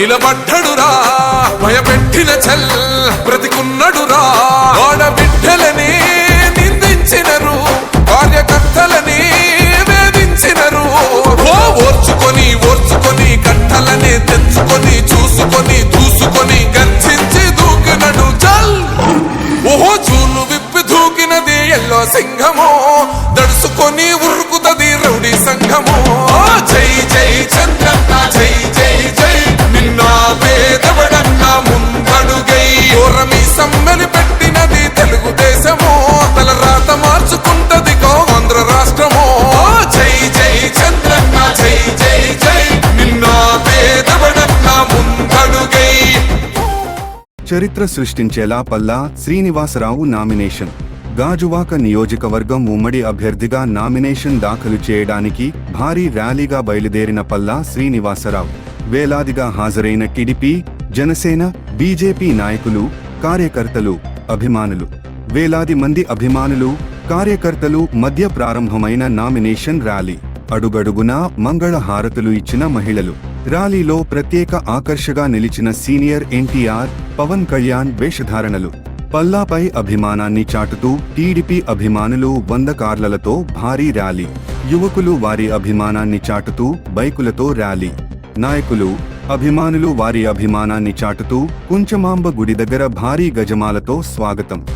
నిలబడ్డడురా భయపెట్టిన చల్ బ్రతికున్నడురా. చరిత్ర సృష్టించేలా పల్లా శ్రీనివాసరావు నామినేషన్. గాజువాక నియోజకవర్గం ఉమ్మడి అభ్యర్థిగా నామినేషన్ దాఖలు చేయడానికి భారీ ర్యాలీగా బయలుదేరిన పల్లా శ్రీనివాసరావు. వేలాదిగా హాజరైన టీడీపీ జనసేన బీజేపీ నాయకులు కార్యకర్తలు అభిమానులు. వేలాది మంది అభిమానులు కార్యకర్తలు మధ్య ప్రారంభమైన నామినేషన్ ర్యాలీ. అడుగడుగునా మంగళ హారతులు ఇచ్చిన మహిళలు. ర్యాలీలో ప్రత్యేక ఆకర్షగా నిలిచిన సీనియర్ ఎన్టీఆర్ పవన్ కళ్యాణ్ వేషధారణలు. పల్లాపై అభిమానాన్ని చాటుతూ టీడీపీ అభిమానులు వంద కార్లలతో భారీ ర్యాలీ. యువకులు వారి అభిమానాన్ని చాటుతూ బైకులతో ర్యాలీ. నాయకులు అభిమానులు వారి అభిమానాన్ని చాటుతూ కుంచమాంబ గుడి దగ్గర భారీ గజమాలతో స్వాగతం.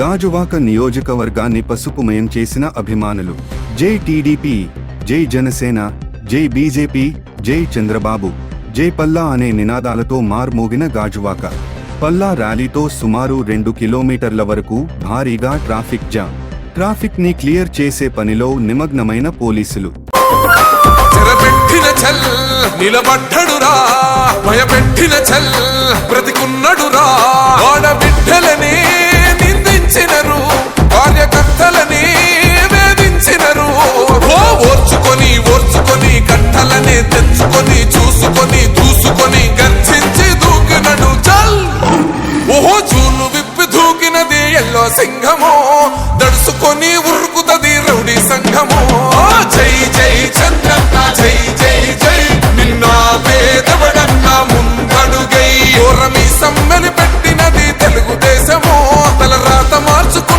గాజువాక నియోజకవర్గాన్ని పసుపుమయం చేసిన అభిమానులు. జై టీడీపీ జై జనసేన జై బీజేపీ జై చంద్రబాబు జై పల్లా అనే నినాదాలతో మార్మోగిన గాజువాక. పల్లా ర్యాలీతో సుమారు రెండు కిలోమీటర్ల వరకు భారీగా ట్రాఫిక్ జామ్. ట్రాఫిక్ని క్లియర్ చేసే పనిలో నిమగ్నమైన పోలీసులు. నిలబడ్డడురా. భయపెట్టిన చల్ బ్రతికున్నడురా. ఆడబిడ్డలని సింహము దడుసుకొని ఉరుకుతది రౌడీ సంఘము. జై జై చంద్రన్న జై జై జై నిన్న పేదవడన్న ముందడుగై. ఓరమి సమ్మెలి పెట్టినది తెలుగుదేశము తల రాత మార్చుకు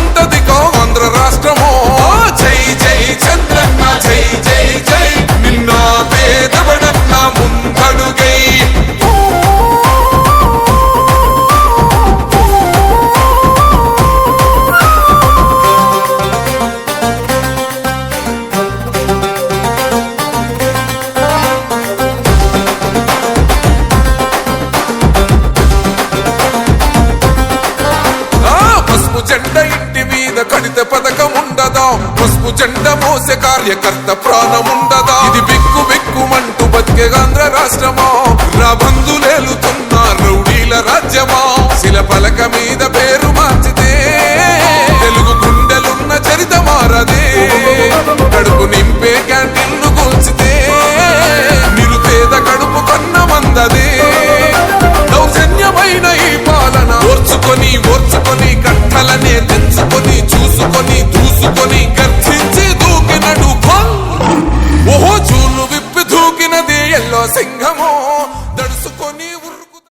జెండ మోసే కార్యకర్త ప్రాణం ఉండదా ఇది బిక్కు బిక్కుమంటూ బతికే ఆంధ్ర రాష్ట్రమా? నా బంధులేలుతున్న రౌడీల రాజ్యమా?